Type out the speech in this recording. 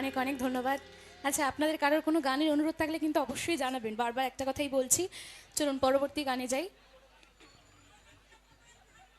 অনেক অনেক ধন্যবাদ। আচ্ছা আপনাদের কারোর কোনো গানের অনুরোধ থাকলে কিন্তু অবশ্যই জানাবেন। বারবার একটা কথাই বলছি। চলুন, পরবর্তী গানে যাই।